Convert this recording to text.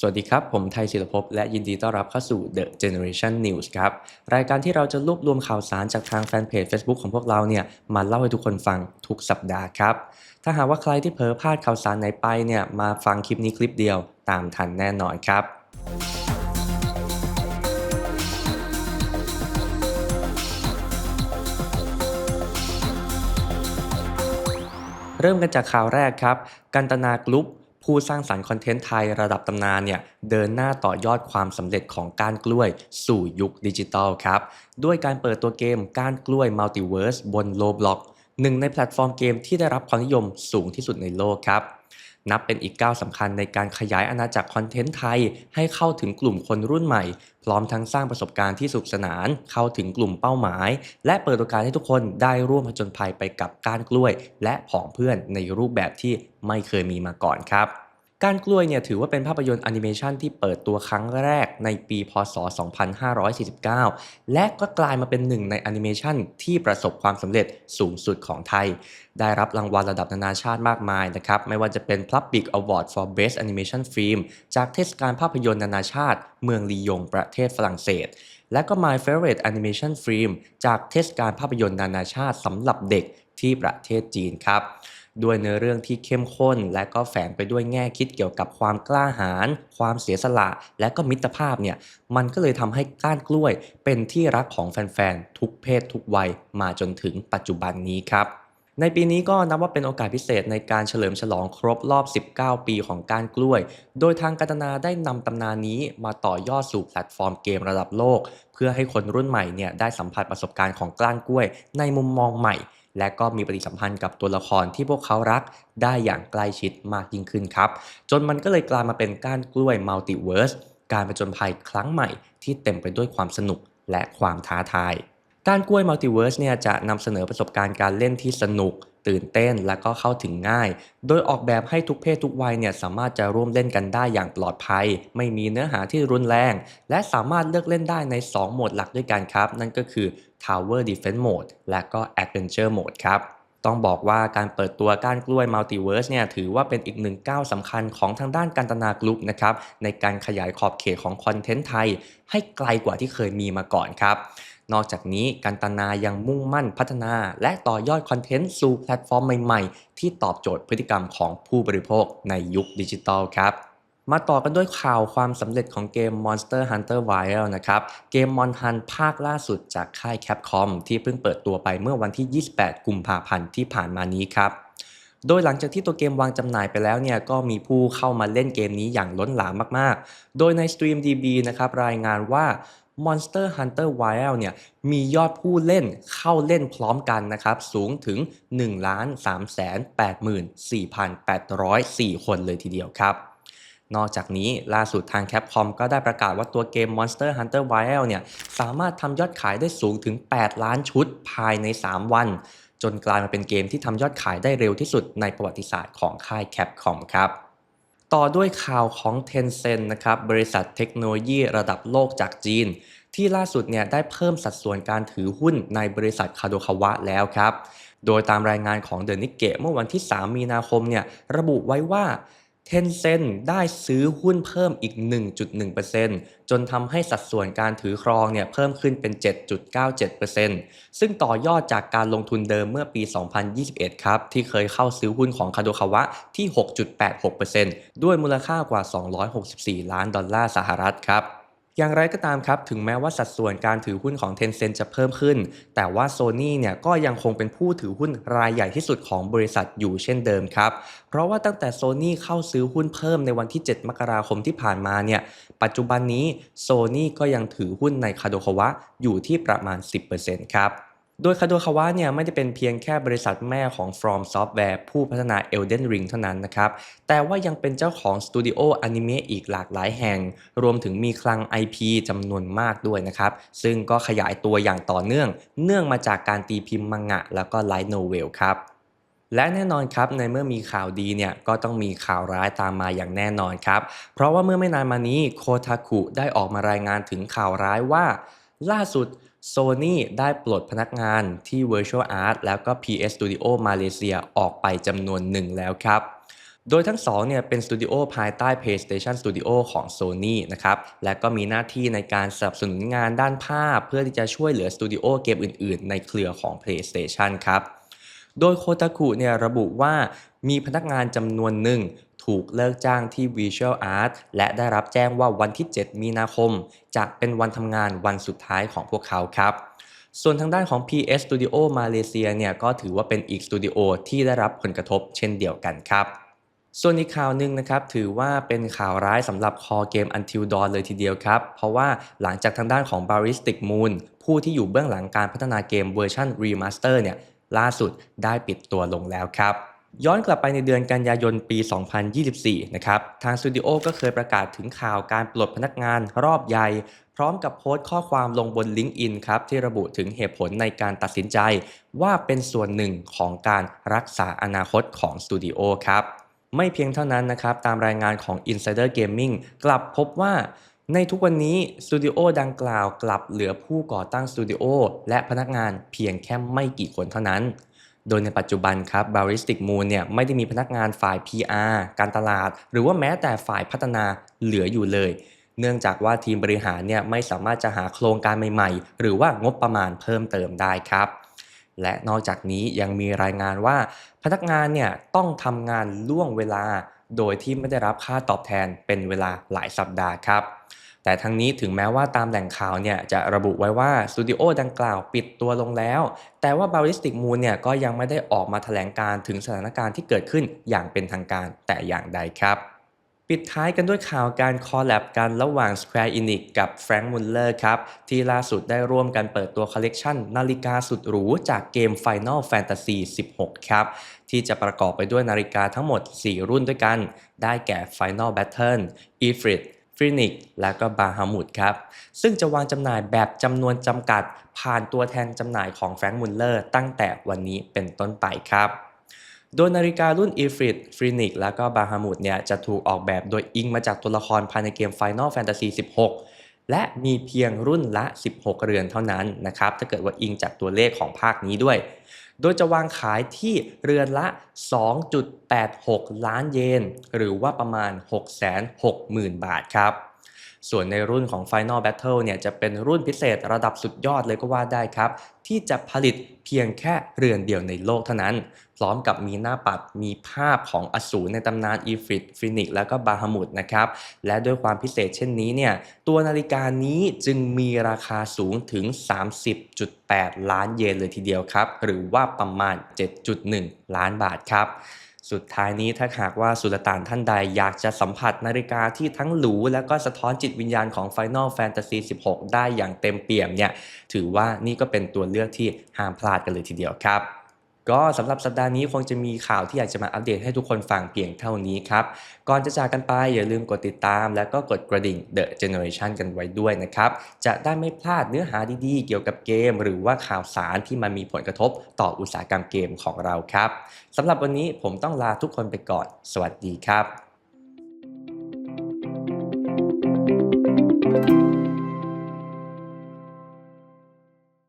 สวัสดีครับ ผมไทยศิลปภพและยินดีต้อนรับเข้าสู่ The Generation News ครับ รายการที่เราจะรวบรวมข่าวสารจากทางแฟนเพจ Facebook ของพวกเราเนี่ยมาเล่าให้ทุกคนฟังทุกสัปดาห์ครับ ถ้าหากว่าใครที่เผลอพลาดข่าวสารไหนไปเนี่ยมาฟังคลิปนี้คลิปเดียวตามทันแน่นอนครับเริ่มกันจากข่าวแรกครับ กันตนากรุ๊ป ผู้สร้างสรรค์คอนเทนต์ไทยระดับตำนานเนี่ยเดินหน้าต่อยอดความสำเร็จของก้านกล้วยสู่ยุคดิจิทัลครับ ด้วยการเปิดตัวเกมก้านกล้วยมัลติเวิร์สบนโลบล็อกหนึ่งในแพลตฟอร์มเกมที่ได้รับความนิยมสูงที่สุดในโลกครับ นับเป็นอีกก้าวสำคัญในการขยายอาณาจักรคอนเทนต์ไทย ให้เข้าถึงกลุ่มคนรุ่นใหม่ พร้อมทั้งสร้างประสบการณ์ที่สุขสนาน เข้าถึงกลุ่มเป้าหมาย และเปิดโอกาสให้ทุกคนได้ร่วมผจญภัยไปกับการกล้วย และผองเพื่อนในรูปแบบที่ไม่เคยมีมาก่อนครับ ก้านกล้วยเนี่ยถือว่าเป็นภาพยนตร์แอนิเมชันที่เปิดตัวครั้งแรกในปีพศ 2549 และก็กลายมาเป็นหนึ่งในแอนิเมชันที่ประสบความสำเร็จสูงสุดของไทย ได้รับรางวัลระดับนานาชาติมากมายนะครับ ไม่ว่าจะเป็น Public Award for Best Animation Film จากเทศกาลภาพยนตร์นานาชาติ เมืองลียงประเทศฝรั่งเศส และก็ My Favorite Animation Film จากเทศกาลภาพยนตร์นานาชาติสำหรับเด็กที่ประเทศจีนครับ ด้วยเนื้อเรื่องที่เข้มข้น และก็แฝงไปด้วยแง่คิดเกี่ยวกับความกล้าหาญความเสียสละ และก็มิตรภาพเนี่ยมันก็เลยทำให้ก้านกล้วย เป็นที่รักของแฟนๆทุกเพศทุกวัยมาจนถึงปัจจุบันนี้ครับในปีนี้ก็นับว่าเป็นโอกาสพิเศษในการเฉลิมฉลองครบรอบ 19 ปีของก้านกล้วย โดยทางการตนาได้นำตำนานนี้มาต่อยอดสู่แพลตฟอร์มเกมระดับโลก เพื่อให้คนรุ่นใหม่เนี่ยได้สัมผัสประสบการณ์ของกล้านกล้วย ในมุมมองใหม่ และก็มีปฏิสัมพันธ์กับตัวละครที่พวกเขารักได้อย่างใกล้ชิดมากยิ่งขึ้นครับ จนมันก็เลยกลายมาเป็นก้านกล้วยมัลติเวิร์สการผจญภัยครั้งใหม่ที่เต็มไปด้วยความสนุกและความท้าทาย การกล้วยมัลติเวิร์สเนี่ยจะนำเสนอประสบการณ์การเล่นที่สนุก ตื่นเต้นและก็เข้าถึงง่าย โดยออกแบบให้ทุกเพศทุกวัยเนี่ยสามารถจะร่วมเล่นกันได้อย่างปลอดภัย ไม่มีเนื้อหาที่รุนแรง และสามารถเลือกเล่นได้ใน 2 โหมดหลักด้วยกันครับ นั่นก็คือ Tower Defense Mode และก็ Adventure Mode ครับต้องบอกว่าการเปิดตัวก้านกล้วยมัลติเวิร์สเนี่ยถือว่าเป็นอีกหนึ่งก้าวสำคัญของทางด้านการตนากรุ๊ปนะครับในการขยายขอบเขตของคอนเทนต์ไทย ให้ไกลกว่าที่เคยมีมาก่อนครับ นอกจากนี้การตนายังมุ่งมั่นพัฒนา และต่อยอดคอนเทนต์สู่แพลตฟอร์มใหม่ๆ ที่ตอบโจทย์พฤติกรรมของผู้บริโภคในยุคดิจิทัลครับมาต่อกันด้วยข่าวความสำเร็จของเกม Monster Hunter Wild นะครับ เกม Mon Hunt ภาคล่าสุดจากค่าย Capcom ที่เพิ่งเปิดตัวไปเมื่อวันที่ 28 กุมภาพันธ์ที่ผ่านมานี้ครับ โดยหลังจากที่ตัวเกมวางจำหน่ายไปแล้วเนี่ยก็มีผู้เข้ามาเล่นเกมนี้อย่างล้นหลามมาก ๆ โดยใน StreamDB นะครับรายงานว่า Monster Hunter Wild เนี่ยมียอดผู้เล่นเข้าเล่นพร้อมกันนะครับสูงถึง 1,384,804 คนเลยทีเดียวครับ นอกจากนี้ล่าสุดทาง Capcom ก็ได้ประกาศว่าตัวเกม Monster Hunter Wild เนี่ยสามารถทำยอดขายได้สูงถึง 8 ล้านชุดภายใน 3 วัน จนกลายมาเป็นเกมที่ทำยอดขายได้เร็วที่สุดในประวัติศาสตร์ของค่าย Capcom ครับ ต่อด้วยข่าวของ Tencent นะครับบริษัทเทคโนโลยีระดับโลกจากจีน ที่ล่าสุดเนี่ยได้เพิ่มสัดส่วนการถือหุ้นในบริษัทคาโดคาวะแล้วครับ โดยตามรายงานของเดอะนิกเกะเมื่อวันที่ 3 มีนาคมเนี่ยระบุไว้ว่า Tencent ได้ซื้อหุ้นเพิ่มอีก 1.1%จนทำให้สัดส่วนการถือครองเนี่ยเพิ่มขึ้นเป็น 7.97%ซึ่งต่อยอดจากการลงทุนเดิมเมื่อปี 2021 ครับ ที่เคยเข้าซื้อหุ้นของคาโดคาวะที่ 6.86%ด้วยมูลค่ากว่า 264 ล้านดอลลาร์สหรัฐครับ อย่างไรก็ตามครับ ถึงแม้ว่าสัดส่วนการถือหุ้นของ Tencent จะเพิ่มขึ้น แต่ว่า Sony เนี่ยก็ยังคงเป็นผู้ถือหุ้นรายใหญ่ที่สุดของบริษัทอยู่เช่นเดิมครับ เพราะว่าตั้งแต่ Sony เข้าซื้อหุ้นเพิ่มในวันที่ 7 มกราคมที่ผ่านมาเนี่ย ปัจจุบันนี้ Sony ก็ยังถือหุ้นในคาโดคาวะอยู่ที่ประมาณ 10%ครับ โดยคาโดคาวะเนี่ยไม่ได้เป็นเพียงแค่บริษัทแม่ของ From Software ผู้พัฒนา Elden Ring เท่านั้นนะครับ แต่ว่ายังเป็นเจ้าของสตูดิโออนิเมะอีกหลากหลายแห่ง รวมถึงมีคลัง IP จำนวนมากด้วยนะครับ ซึ่งก็ขยายตัวอย่างต่อเนื่อง เนื่องมาจากการตีพิมพ์มังงะ แล้วก็ไลท์โนเวลครับและแน่นอนครับในเมื่อมีข่าวดีเนี่ยก็ต้องมีข่าวร้ายตามมาอย่างแน่นอนครับ เพราะว่าเมื่อไม่นานมานี้โคทาคุได้ออกมารายงานถึงข่าวร้ายว่า ล่าสุด Sony ได้ปลดพนักงานที่ Virtual Art แล้วก็ PS Studio มาเลเซียออกไปจำนวนหนึ่งแล้วครับ โดยทั้งสองเนี่ยเป็นสตูดิโอภายใต้ PlayStation Studio ของ Sony นะครับ และก็มีหน้าที่ในการสนับสนุนงานด้านภาพ เพื่อที่จะช่วยเหลือสตูดิโอเกมอื่นๆ ในเครือของ PlayStation ครับ โดยโคตาคุเนี่ยระบุว่ามีพนักงานจำนวนหนึ่ง ถูกเลิกจ้างที่ Visual Art และได้รับแจ้งว่าวันที่ 7 มีนาคม จะเป็นวันทำงานวันสุดท้ายของพวกเขาครับส่วนทางด้านของ PS Studio มาเลเซียเนี่ยก็ถือว่าเป็นอีกสตูดิโอที่ได้รับผลกระทบเช่นเดียวกันครับ ส่วนอีกข่าวหนึ่งนะครับถือว่าเป็นข่าวร้ายสำหรับคอเกม Until Dawn เลยทีเดียวครับ เพราะว่าหลังจากทางด้านของ Ballistic Moon ผู้ที่อยู่เบื้องหลังการพัฒนาเกมเวอร์ชัน Remaster เนี่ยล่าสุดได้ปิดตัวลงแล้วครับ ย้อนกลับไปในเดือนกันยายนปี 2024 นะครับ ทางสตูดิโอก็เคยประกาศถึงข่าวการปลดพนักงานรอบใหญ่ พร้อมกับโพสต์ข้อความลงบน LinkedIn ครับ ที่ระบุถึงเหตุผลในการตัดสินใจ ว่าเป็นส่วนหนึ่งของการรักษาอนาคตของสตูดิโอครับ ไม่เพียงเท่านั้นนะครับ ตามรายงานของ Insider Gaming กลับพบว่าในทุกวันนี้สตูดิโอดังกล่าวกลับเหลือผู้ก่อตั้งสตูดิโอและพนักงานเพียงแค่ไม่กี่คนเท่านั้น โดยในปัจจุบันครับ Ballistic Moon เนี่ยไม่ได้มีพนักงานฝ่าย PR การตลาด หรือว่าแม้แต่ฝ่ายพัฒนาเหลืออยู่เลย เนื่องจากว่าทีมบริหารเนี่ยไม่สามารถจะหาโครงการใหม่ๆ หรือว่างบประมาณเพิ่มเติมได้ครับและนอกจากนี้ยังมีรายงานว่าพนักงานเนี่ยต้องทำงานล่วงเวลา โดยที่ไม่ได้รับค่าตอบแทนเป็นเวลาหลายสัปดาห์ครับ แต่ทั้งนี้ถึงแม้ว่าตามแหล่งข่าวเนี่ยจะระบุไว้ว่าสตูดิโอดังกล่าวปิดตัวลงแล้ว แต่ว่า Ballistic Moon เนี่ยก็ยังไม่ได้ออกมาแถลงการถึงสถานการณ์ที่เกิดขึ้นอย่างเป็นทางการแต่อย่างใดครับปิดท้ายกันด้วยข่าวการคอลแลบกันระหว่าง Square Enix กับ Frank Muller ครับ ที่ล่าสุดได้ร่วมกันเปิดตัวคอลเลกชันนาฬิกาสุดหรูจากเกม Final Fantasy 16 ครับ ที่จะประกอบไปด้วยนาฬิกาทั้งหมด 4 รุ่นด้วยกัน ได้แก่ Final Battle, Ifrit, Phoenix และก็ Bahamut ครับ ซึ่งจะวางจำหน่ายแบบจำนวนจำกัด ผ่านตัวแทนจำหน่ายของ Frank Muller ตั้งแต่วันนี้เป็นต้นไปครับโดยนาฬิการุ่น e f r i t Phoenix และก็ Bahamut เนี่ยจะถูกออกแบบโดยอิงมาจากตัวละครภายในเกม Final Fantasy 16 และมีเพียงรุ่นละ 16 เรือนเท่านั้นนะครับ ถ้าเกิดว่าอิงจากตัวเลขของภาคนี้ด้วย โดยจะวางขายที่เรือนละ 2.86 ล้านเยน หรือว่าประมาณ 660,000 บาทครับ ส่วนในรุ่นของ Final Battle เนี่ยจะเป็นรุ่นพิเศษระดับสุดยอดเลยก็ว่าได้ครับ ที่จะผลิตเพียงแค่เรือนเดียวในโลกเท่านั้น พร้อมกับมีหน้าปัดมีภาพของอสูรในตำนานอีฟริตฟินิกแล้วก็บาฮามุดนะครับ และด้วยความพิเศษเช่นนี้เนี่ยตัวนาฬิกานี้จึงมีราคาสูงถึง 30.8 ล้านเยนเลยทีเดียวครับ หรือว่าประมาณ 7.1 ล้านบาทครับ สุดท้ายนี้ถ้าหากว่าสุลต่านท่านใดอยากจะสัมผัสนาฬิกาที่ทั้งหรูและก็สะท้อนจิตวิญญาณของ Final Fantasy 16 ได้อย่างเต็มเปี่ยมเนี่ย ถือว่านี่ก็เป็นตัวเลือกที่ห้ามพลาดกันเลยทีเดียวครับ ก็สำหรับสัปดาห์นี้คงจะมีข่าวที่อยากจะมาอัปเดตให้ทุกคนฟังเพียงเท่านี้ครับ ก่อนจะจากกันไปอย่าลืมกดติดตาม และก็กดกระดิ่ง The Generation กันไว้ด้วยนะครับ จะได้ไม่พลาดเนื้อหาดีๆ เกี่ยวกับเกม หรือว่าข่าวสารที่มันมีผลกระทบต่ออุตสาหกรรมเกมของเราครับสำหรับวันนี้ผมต้องลาทุกคนไปก่อน สวัสดีครับ